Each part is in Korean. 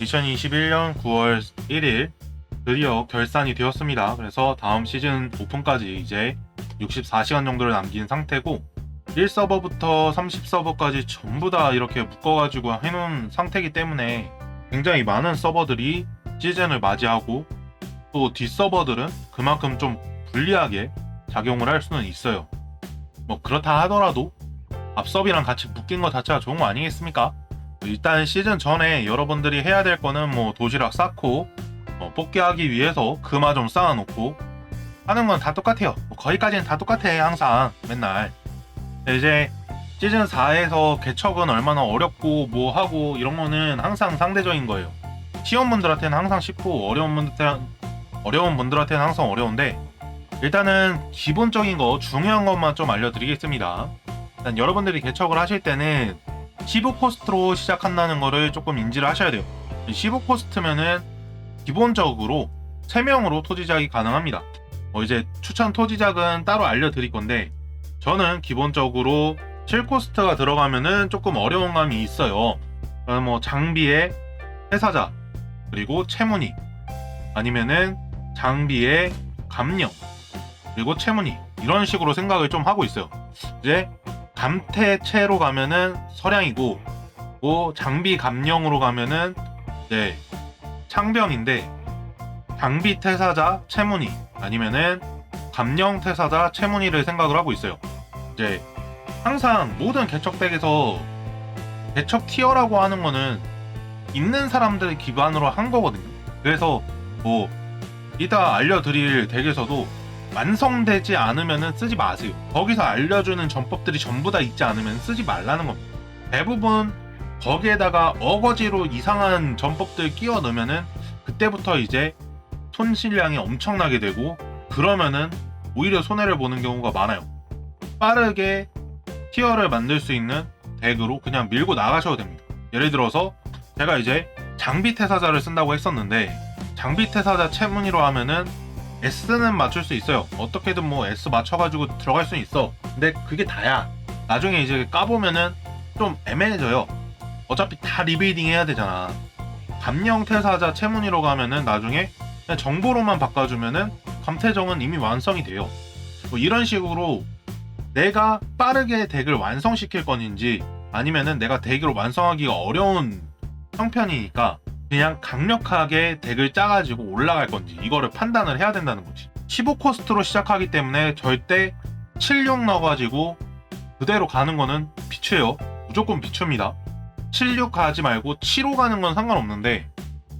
2021년 9월 1일 드디어 결산이 되었습니다. 그래서 다음 시즌 오픈까지 이제 64시간 정도를 남긴 상태고 1서버부터 30서버까지 전부 다 이렇게 묶어가지고 해놓은 상태이기 때문에 굉장히 많은 서버들이 시즌을 맞이하고 또 뒷서버들은 그만큼 좀 불리하게 작용을 할 수는 있어요. 뭐 그렇다 하더라도 앞섭이랑 같이 묶인 것 자체가 좋은 거 아니겠습니까? 일단 시즌 전에 여러분들이 해야 될 거는 뭐 도시락 쌓고 어, 뽑기하기 위해서 금화 좀 쌓아놓고 하는 건 다 똑같아요. 뭐 거기까지는 다 똑같아 항상 맨날. 이제 시즌 4에서 개척은 얼마나 어렵고 뭐 하고 이런 거는 항상 상대적인 거예요. 쉬운 분들한테는 항상 쉽고 어려운 분들한테 어려운 분들한테는 항상 어려운데 일단은 기본적인 거 중요한 것만 좀 알려드리겠습니다. 일단 여러분들이 개척을 하실 때는 15코스트로 시작한다는 거를 조금 인지를 하셔야 돼요. 15코스트면은 기본적으로 3명으로 토지작이 가능합니다. 어, 이제 추천 토지작은 따로 알려드릴 건데 저는 기본적으로 7코스트가 들어가면은 조금 어려운 감이 있어요. 뭐 장비에 회사자 그리고 채무니 아니면은 장비에 감령 그리고 채무니 이런 식으로 생각을 좀 하고 있어요. 이제 감태체로 가면은 서량이고 뭐 장비 감령으로 가면은 이제 창병인데 장비 퇴사자 채무니 아니면은 감령 퇴사자 채무니를 생각을 하고 있어요. 이제 항상 모든 개척 덱에서 개척 티어라고 하는 거는 있는 사람들 기반으로 한 거거든요. 그래서 뭐 이따 알려드릴 덱에서도 완성되지 않으면 쓰지 마세요. 거기서 알려주는 전법들이 전부 다 있지 않으면 쓰지 말라는 겁니다. 대부분 거기에다가 어거지로 이상한 전법들 끼워 넣으면은 그때부터 이제 손실량이 엄청나게 되고 그러면은 오히려 손해를 보는 경우가 많아요. 빠르게 티어를 만들 수 있는 덱으로 그냥 밀고 나가셔도 됩니다. 예를 들어서 제가 이제 장비 태사자를 쓴다고 했었는데 장비 태사자 채무니로 하면은 S는 맞출 수 있어요. 어떻게든 뭐 S 맞춰가지고 들어갈 수 있어. 근데 그게 다야. 나중에 이제 까보면은 좀 애매해져요. 어차피 다 리빌딩 해야 되잖아. 감령 태사자 채무니로 가면은 나중에 그냥 정보로만 바꿔주면은 감태정은 이미 완성이 돼요. 뭐 이런 식으로 내가 빠르게 덱을 완성시킬 건인지 아니면은 내가 덱을 완성하기가 어려운 형편이니까 그냥 강력하게 덱을 짜가지고 올라갈 건지 이거를 판단을 해야 된다는 거지. 15코스트로 시작하기 때문에 절대 76 넣어가지고 그대로 가는 거는 비추예요. 무조건 비추입니다. 76 가지 말고 7호 가는 건 상관없는데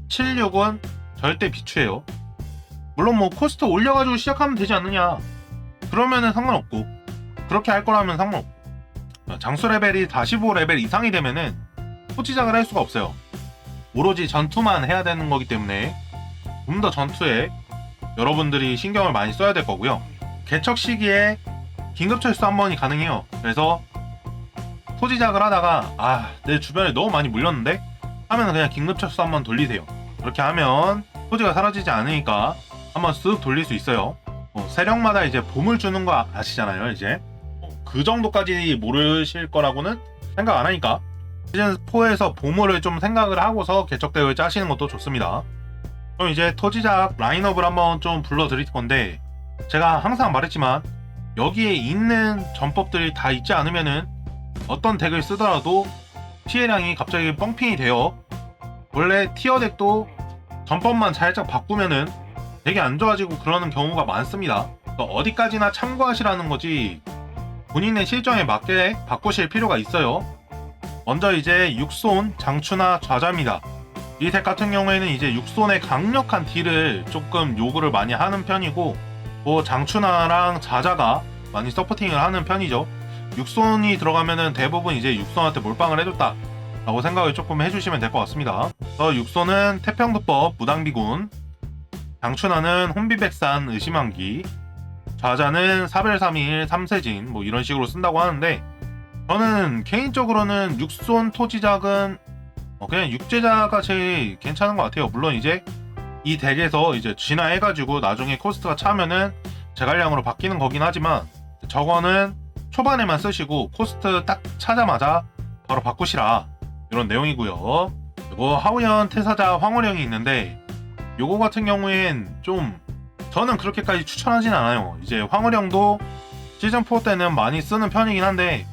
76은 절대 비추예요. 물론 뭐 코스트 올려가지고 시작하면 되지 않느냐. 그러면은 상관없고 그렇게 할 거라면 상관없고 장수 레벨이 45 레벨 이상이 되면은 포지작을 할 수가 없어요. 오로지 전투만 해야 되는 거기 때문에 좀 더 전투에 여러분들이 신경을 많이 써야 될 거고요. 개척 시기에 긴급 철수 한 번이 가능해요. 그래서 토지작을 하다가 아 내 주변에 너무 많이 물렸는데 하면 그냥 긴급 철수 한 번 돌리세요. 그렇게 하면 토지가 사라지지 않으니까 한번 쓱 돌릴 수 있어요. 어, 세력마다 이제 봄을 주는 거 아- 아시잖아요. 이제 어, 그 정도까지 모르실 거라고는 생각 안 하니까 시즌 4에서 보물을 좀 생각을 하고서 개척대회를 짜시는 것도 좋습니다. 그럼 이제 토지작 라인업을 한번 좀 불러드릴 건데 제가 항상 말했지만 여기에 있는 전법들이 다 있지 않으면은 어떤 덱을 쓰더라도 피해량이 갑자기 뻥핑이 돼요. 원래 티어 덱도 전법만 살짝 바꾸면은 되게 안 좋아지고 그러는 경우가 많습니다. 어디까지나 참고하시라는 거지 본인의 실정에 맞게 바꾸실 필요가 있어요. 먼저 이제 육손, 장추나 좌자입니다. 이 덱 같은 경우에는 이제 육손의 강력한 딜을 조금 요구를 많이 하는 편이고 뭐 장추나랑 자자가 많이 서포팅을 하는 편이죠. 육손이 들어가면은 대부분 이제 육손한테 몰빵을 해줬다 라고 생각을 조금 해주시면 될 것 같습니다. 그 육손은 태평도법 무당비군 장추나는 혼비백산 의심한기 좌자는 사벨삼일 삼세진 뭐 이런 식으로 쓴다고 하는데 저는 개인적으로는 육손 토지작은 어, 그냥 육제자가 제일 괜찮은 것 같아요. 물론 이제 이 덱에서 이제 진화해가지고 나중에 코스트가 차면은 제갈량으로 바뀌는 거긴 하지만 저거는 초반에만 쓰시고 코스트 딱 차자마자 바로 바꾸시라 이런 내용이고요. 그리고 하우연 태사자 황홀령이 있는데 요거 같은 경우엔 좀 저는 그렇게까지 추천하진 않아요. 이제 황홀령도 시즌 4 때는 많이 쓰는 편이긴 한데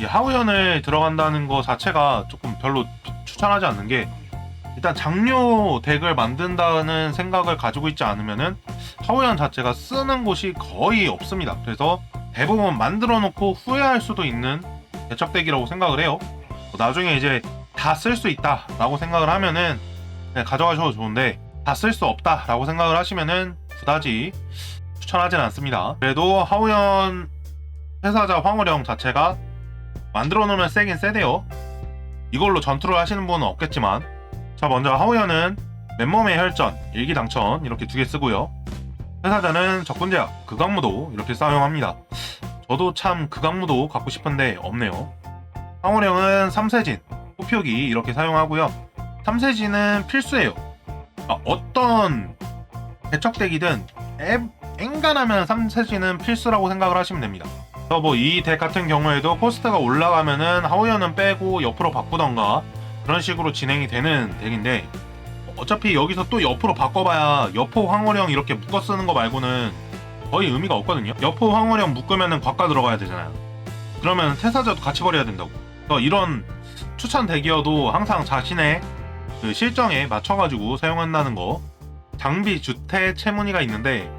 이 하우연을 들어간다는 거 자체가 조금 별로 추천하지 않는 게 일단 장료 덱을 만든다는 생각을 가지고 있지 않으면은 하우연 자체가 쓰는 곳이 거의 없습니다. 그래서 대부분 만들어 놓고 후회할 수도 있는 대척덱이라고 생각을 해요. 나중에 이제 다 쓸 수 있다라고 생각을 하면은 그냥 가져가셔도 좋은데 다 쓸 수 없다라고 생각을 하시면은 그다지 추천하진 않습니다. 그래도 하우연 회사자 황호령 자체가 만들어 놓으면 세긴 세대요. 이걸로 전투를 하시는 분은 없겠지만 자 먼저 하우연은 맨몸의 혈전, 일기 당천 이렇게 두 개 쓰고요. 회사자는 적군제약, 극악무도 이렇게 사용합니다. 저도 참 극악무도 갖고 싶은데 없네요. 황호령은 삼세진, 호표기 이렇게 사용하고요. 삼세진은 필수예요. 아, 어떤 대척덱이든 앱, 엔간하면 삼세진은 필수라고 생각을 하시면 됩니다. 뭐 이 덱 같은 경우에도 코스트가 올라가면은 하우연은 빼고 옆으로 바꾸던가 그런 식으로 진행이 되는 덱인데 어차피 여기서 또 옆으로 바꿔봐야 여포 황홀령 이렇게 묶어 쓰는 거 말고는 거의 의미가 없거든요. 여포 황홀령 묶으면은 곽가 들어가야 되잖아요. 그러면 태사자도 같이 버려야 된다고. 그래서 이런 추천 덱이어도 항상 자신의 그 실정에 맞춰가지고 사용한다는 거. 장비 주태 채무늬가 있는데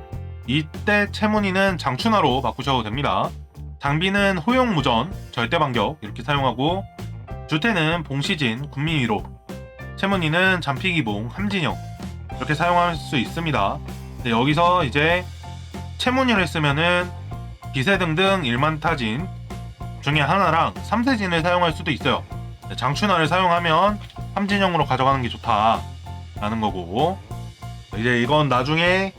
이때 채무늬는 장춘하로 바꾸셔도 됩니다. 장비는 호용무전, 절대반격 이렇게 사용하고 주태는 봉시진, 군민위로 채무늬는 잠피기봉, 함진영 이렇게 사용할 수 있습니다. 근데 여기서 이제 채무늬를 쓰면은 기세 등등 일만타진 중에 하나랑 삼세진을 사용할 수도 있어요. 장춘하를 사용하면 함진영으로 가져가는 게 좋다라는 거고 이제 이건 나중에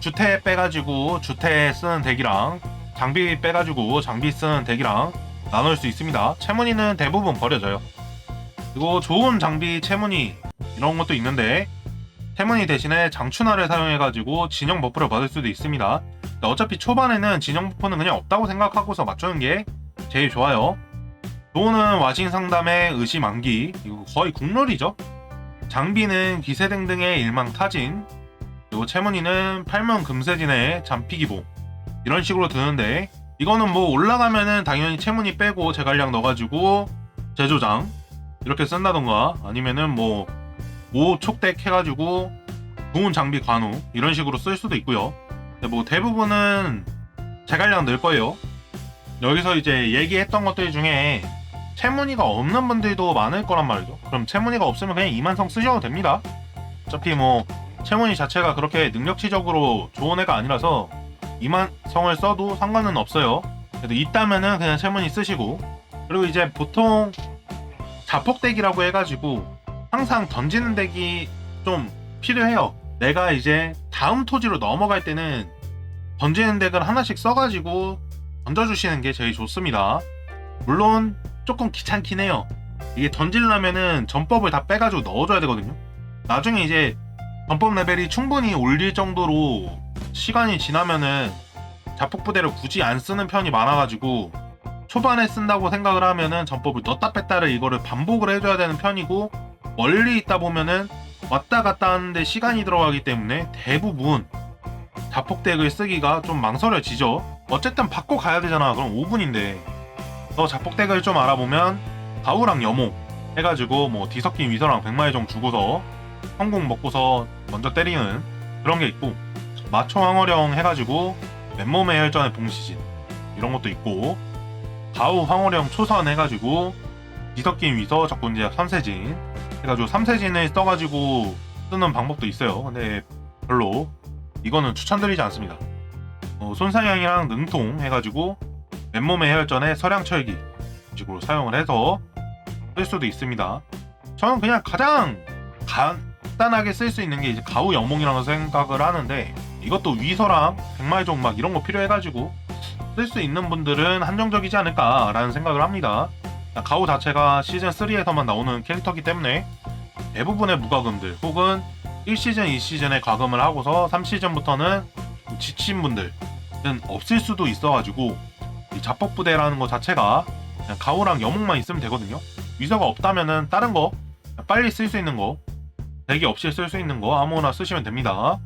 주태 빼가지고 주태 쓰는 덱이랑 장비 빼가지고 장비 쓰는 덱이랑 나눌 수 있습니다. 채무늬는 대부분 버려져요. 그리고 좋은 장비 채무늬 이런 것도 있는데 채무늬 대신에 장춘하를 사용해가지고 진영 버프를 받을 수도 있습니다. 어차피 초반에는 진영 버프는 그냥 없다고 생각하고서 맞추는 게 제일 좋아요. 도는 와신 상담의 의심 암기 이거 거의 국룰이죠. 장비는 기세등등의 일망타진 그리고 채무늬는 팔면 금세진의 잠피기봉 이런 식으로 드는데 이거는 뭐 올라가면은 당연히 채무늬 빼고 제갈량 넣어가지고 제조장 이렇게 쓴다던가 아니면은 뭐 5촉덱 해가지고 좋은 장비 관우 이런 식으로 쓸 수도 있고요. 근데 뭐 대부분은 제갈량 넣을 거예요. 여기서 이제 얘기했던 것들 중에 채무늬가 없는 분들도 많을 거란 말이죠. 그럼 채무늬가 없으면 그냥 이만성 쓰셔도 됩니다. 어차피 뭐 채무늬 자체가 그렇게 능력치적으로 좋은 애가 아니라서 이만성을 써도 상관은 없어요 그래도 있다면은 그냥 채무늬 쓰시고 그리고 이제 보통 자폭 덱이라고 해가지고 항상 던지는 덱이 좀 필요해요. 내가 이제 다음 토지로 넘어갈 때는 던지는 덱을 하나씩 써가지고 던져주시는 게 제일 좋습니다. 물론 조금 귀찮긴 해요. 이게 던지려면은 전법을 다 빼가지고 넣어줘야 되거든요. 나중에 이제 전법 레벨이 충분히 올릴 정도로 시간이 지나면은 자폭 부대를 굳이 안 쓰는 편이 많아가지고 초반에 쓴다고 생각을 하면은 전법을 넣었다 뺐다를 이거를 반복을 해줘야 되는 편이고 멀리 있다 보면은 왔다 갔다 하는데 시간이 들어가기 때문에 대부분 자폭 덱을 쓰기가 좀 망설여지죠. 어쨌든 바꿔 가야 되잖아. 그럼 5분인데 너 자폭 덱을 좀 알아보면 가우랑 여몽 해가지고 뭐 뒤섞인 위서랑 백마의정 주고서 성공 먹고서 먼저 때리는 그런 게 있고 마초 황어령 해가지고 맨몸의 혈전의 봉시진 이런 것도 있고 가우 황어령 초선 해가지고 뒤섞인 위서 적군제약 삼세진 해가지고 삼세진을 써가지고 쓰는 방법도 있어요. 근데 별로 이거는 추천드리지 않습니다. 어, 손상향이랑 능통 해가지고 맨몸의 혈전에 서량철기 식으로 사용을 해서 쓸 수도 있습니다. 저는 그냥 가장 간단하게 쓸 수 있는 게 이제 가우 영몽이라고 생각을 하는데 이것도 위서랑 백마의 종 막 이런 거 필요해가지고 쓸 수 있는 분들은 한정적이지 않을까라는 생각을 합니다. 가우 자체가 시즌 3에서만 나오는 캐릭터기 때문에 대부분의 무과금들 혹은 1시즌, 2시즌에 과금을 하고서 3시즌부터는 지친 분들은 없을 수도 있어가지고 이 자폭부대라는 것 자체가 가오랑 여몽만 있으면 되거든요. 위서가 없다면은 다른 거 빨리 쓸 수 있는 거 대기 없이 쓸 수 있는 거 아무거나 쓰시면 됩니다.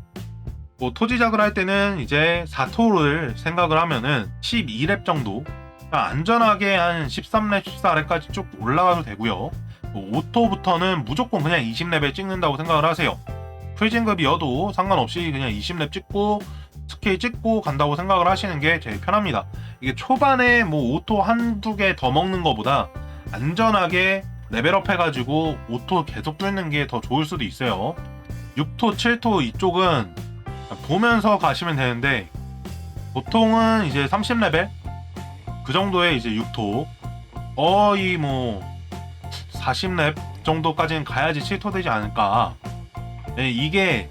뭐 토지작을 할 때는 이제 4토를 생각을 하면은 12랩 정도 그러니까 안전하게 한 13랩, 14랩까지 쭉 올라가도 되고요. 뭐 5토부터는 무조건 그냥 20랩에 찍는다고 생각을 하세요. 풀진급이어도 상관없이 그냥 20랩 찍고 스킬 찍고 간다고 생각을 하시는 게 제일 편합니다. 이게 초반에 뭐 5토 한두 개 더 먹는 것보다 안전하게 레벨업 해가지고 5토 계속 뚫는 게 더 좋을 수도 있어요. 6토, 7토 이쪽은 보면서 가시면 되는데 보통은 이제 30레벨 그 정도의 이제 6토 거의 뭐 40렙 정도까지는 가야지 7토 되지 않을까. 네, 이게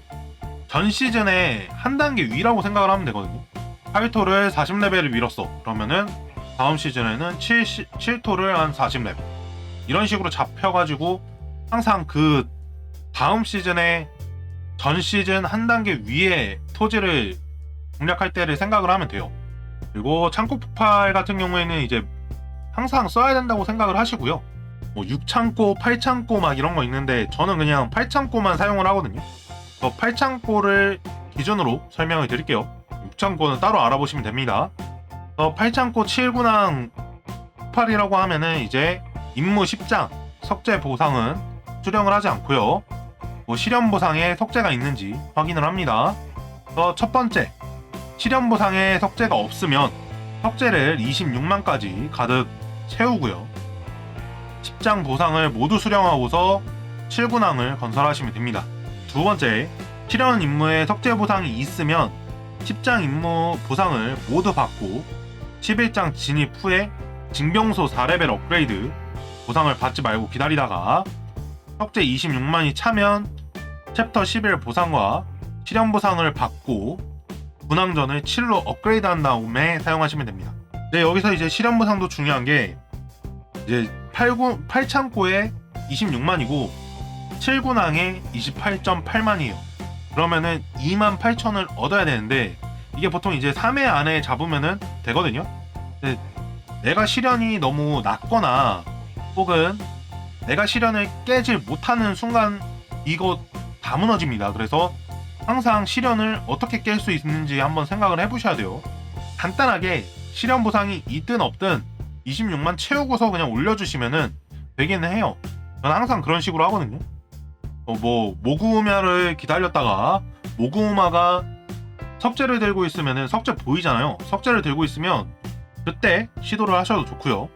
전 시즌에 한 단계 위라고 생각을 하면 되거든요. 8토를 40레벨을 밀었어. 그러면은 다음 시즌에는 7, 7토를 한 40레벨. 이런 식으로 잡혀가지고 항상 그 다음 시즌에 전 시즌 한 단계 위에 토지를 공략할 때를 생각을 하면 돼요. 그리고 창고 폭발 같은 경우에는 이제 항상 써야 된다고 생각을 하시고요. 뭐 6창고, 8창고 막 이런 거 있는데 저는 그냥 8창고만 사용을 하거든요. 저 8창고를 기준으로 설명을 드릴게요. 6창고는 따로 알아보시면 됩니다. 저 8창고 7군항 폭발이라고 하면은 이제 임무 10장 석재 보상은 수령을 하지 않고요. 뭐 실현 보상에 석재가 있는지 확인을 합니다. 어, 첫 번째, 실현 보상에 석재가 없으면 석재를 26만까지 가득 채우고요. 10장 보상을 모두 수령하고서 7군항을 건설하시면 됩니다. 두 번째, 실현 임무에 석재 보상이 있으면 10장 임무 보상을 모두 받고 11장 진입 후에 징병소 4레벨 업그레이드 보상을 받지 말고 기다리다가 석재 26만이 차면 챕터 11 보상과 실현 보상을 받고 군항전을 7로 업그레이드 한 다음에 사용하시면 됩니다. 네, 여기서 이제 실현 보상도 중요한 게 이제 8군 8창고에 26만이고 7군항에 28.8만이에요. 그러면은 2만 8천을 얻어야 되는데 이게 보통 이제 3회 안에 잡으면은 되거든요. 내가 실현이 너무 낮거나 혹은 내가 실현을 깨질 못하는 순간 이거 다 무너집니다. 그래서 항상 실현을 어떻게 깰 수 있는지 한번 생각을 해보셔야 돼요. 간단하게 실현 보상이 있든 없든 26만 채우고서 그냥 올려주시면은 되기는 해요. 저는 항상 그런 식으로 하거든요. 어, 뭐 모구우마를 기다렸다가 모구우마가 석재를 들고 있으면은 석재 보이잖아요. 석재를 들고 있으면 그때 시도를 하셔도 좋고요.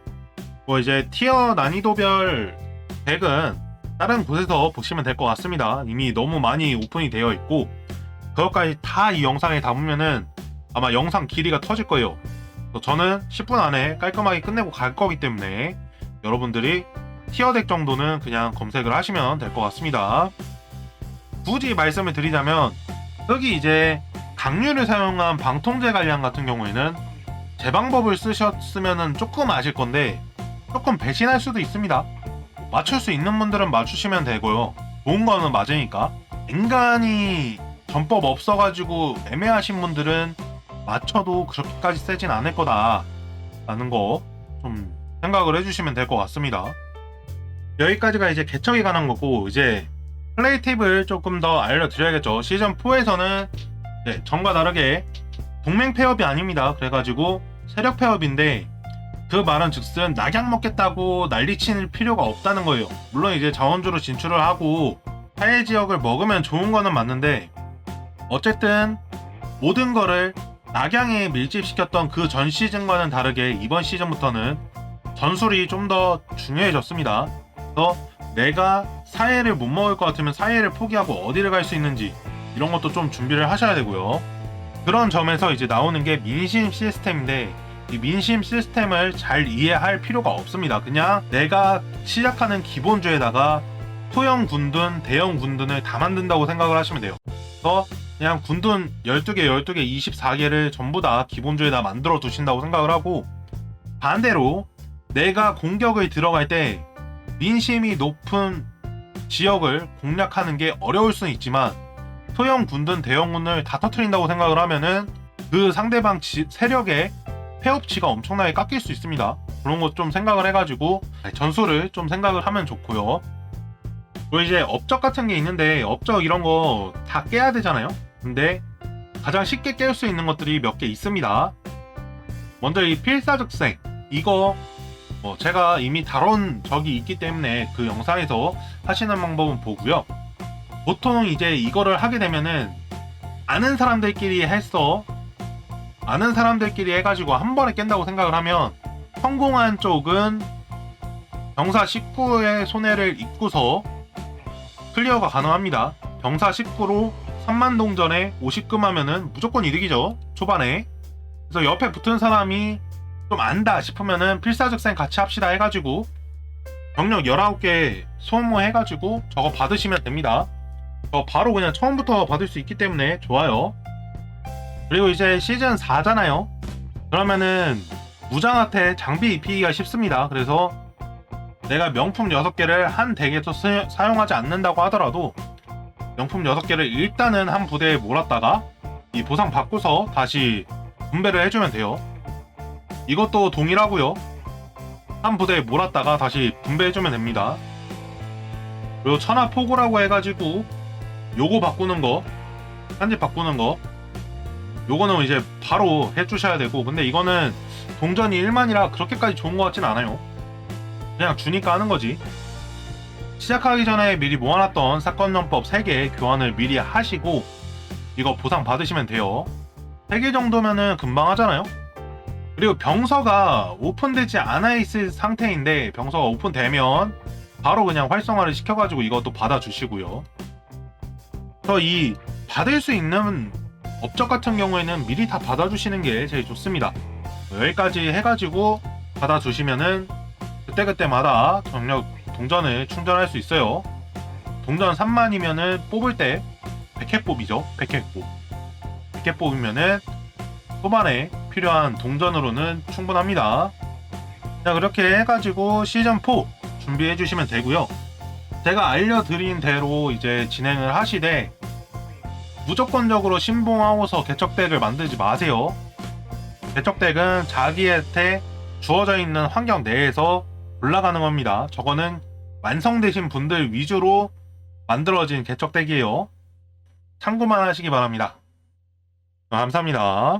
뭐 이제 티어 난이도별 덱은 다른 곳에서 보시면 될 것 같습니다. 이미 너무 많이 오픈이 되어 있고 그것까지 다 이 영상에 담으면은 아마 영상 길이가 터질 거예요. 저는 10분 안에 깔끔하게 끝내고 갈 거기 때문에 여러분들이 티어 덱 정도는 그냥 검색을 하시면 될 것 같습니다. 굳이 말씀을 드리자면 여기 이제 강류를 사용한 방통제 관련 같은 경우에는 제 방법을 쓰셨으면 조금 아실 건데 조금 배신할 수도 있습니다. 맞출 수 있는 분들은 맞추시면 되고요. 좋은 거는 맞으니까. 인간이 전법 없어가지고 애매하신 분들은 맞춰도 그렇게까지 세진 않을 거다. 라는 거 좀 생각을 해주시면 될 것 같습니다. 여기까지가 이제 개척에 관한 거고, 이제 플레이 팁을 조금 더 알려드려야겠죠. 시즌 4에서는 네, 전과 다르게 동맹 폐업이 아닙니다. 그래가지고 세력 폐업인데 그 말은 즉슨 낙약 먹겠다고 난리칠 필요가 없다는 거예요. 물론 이제 자원주로 진출을 하고 타일 지역을 먹으면 좋은 거는 맞는데 어쨌든 모든 거를 낙양에 밀집시켰던 그 전 시즌과는 다르게 이번 시즌부터는 전술이 좀 더 중요해졌습니다. 그래서 내가 사해를 못 먹을 것 같으면 사해를 포기하고 어디를 갈 수 있는지 이런 것도 좀 준비를 하셔야 되고요. 그런 점에서 이제 나오는 게 민심 시스템인데 이 민심 시스템을 잘 이해할 필요가 없습니다. 그냥 내가 시작하는 기본주에다가 소형 군둔, 대형 군둔을 다 만든다고 생각을 하시면 돼요. 그래서 그냥 군둔 12개, 12개, 24개를 전부 다 기본주에다 만들어 두신다고 생각을 하고 반대로 내가 공격을 들어갈 때 민심이 높은 지역을 공략하는 게 어려울 수는 있지만 소형 군둔, 대형 군을 다 터트린다고 생각을 하면은 그 상대방 지, 세력의 폐업치가 엄청나게 깎일 수 있습니다. 그런 것 좀 생각을 해가지고 전술을 좀 생각을 하면 좋고요. 뭐 이제 업적 같은 게 있는데 업적 이런 거 다 깨야 되잖아요. 근데 가장 쉽게 깰수 있는 것들이 몇 개 있습니다. 먼저 이 필사즉생 이거 뭐 제가 이미 다룬 적이 있기 때문에 그 영상에서 하시는 방법은 보고요. 보통 이제 이거를 하게 되면은 아는 사람들끼리 했어 아는 사람들끼리 해가지고 한 번에 깬다고 생각을 하면 성공한 쪽은 병사 19의 손해를 입고서 클리어가 가능합니다. 병사 19로 3만 동전에 50금 하면은 무조건 이득이죠. 초반에. 그래서 옆에 붙은 사람이 좀 안다 싶으면은 필사즉생 같이 합시다 해가지고 병력 19개 소모해가지고 저거 받으시면 됩니다. 저 바로 그냥 처음부터 받을 수 있기 때문에 좋아요. 그리고 이제 시즌 4잖아요. 그러면은 무장한테 장비 입히기가 쉽습니다. 그래서 내가 명품 6개를 한 덱에서 쓰- 사용하지 않는다고 하더라도 명품 6개를 일단은 한 부대에 몰았다가 이 보상 받고서 다시 분배를 해주면 돼요. 이것도 동일하고요. 한 부대에 몰았다가 다시 분배해주면 됩니다. 그리고 천하 포고라고 해가지고 요거 바꾸는 거, 한집 바꾸는 거, 요거는 이제 바로 해주셔야 되고, 근데 이거는 동전이 1만이라 그렇게까지 좋은 것 같진 않아요. 그냥 주니까 하는 거지. 시작하기 전에 미리 모아놨던 사건연법 3개 교환을 미리 하시고, 이거 보상 받으시면 돼요. 3개 정도면은 금방 하잖아요? 그리고 병서가 오픈되지 않아 있을 상태인데, 병서가 오픈되면 바로 그냥 활성화를 시켜가지고 이것도 받아주시고요. 그래서 이 받을 수 있는 업적 같은 경우에는 미리 다 받아주시는 게 제일 좋습니다. 여기까지 해가지고 받아주시면은 그때그때마다 정력 동전을 충전할 수 있어요. 동전 3만이면은 뽑을 때 100회 뽑이죠. 100회 뽑. 100회 뽑으면은 초반에 필요한 동전으로는 충분합니다. 자, 그렇게 해가지고 시즌4 준비해 주시면 되고요. 제가 알려드린 대로 이제 진행을 하시되 무조건적으로 신봉하고서 개척덱을 만들지 마세요. 개척덱은 자기한테 주어져 있는 환경 내에서 올라가는 겁니다. 저거는 완성되신 분들 위주로 만들어진 개척덱이에요. 참고만 하시기 바랍니다. 감사합니다.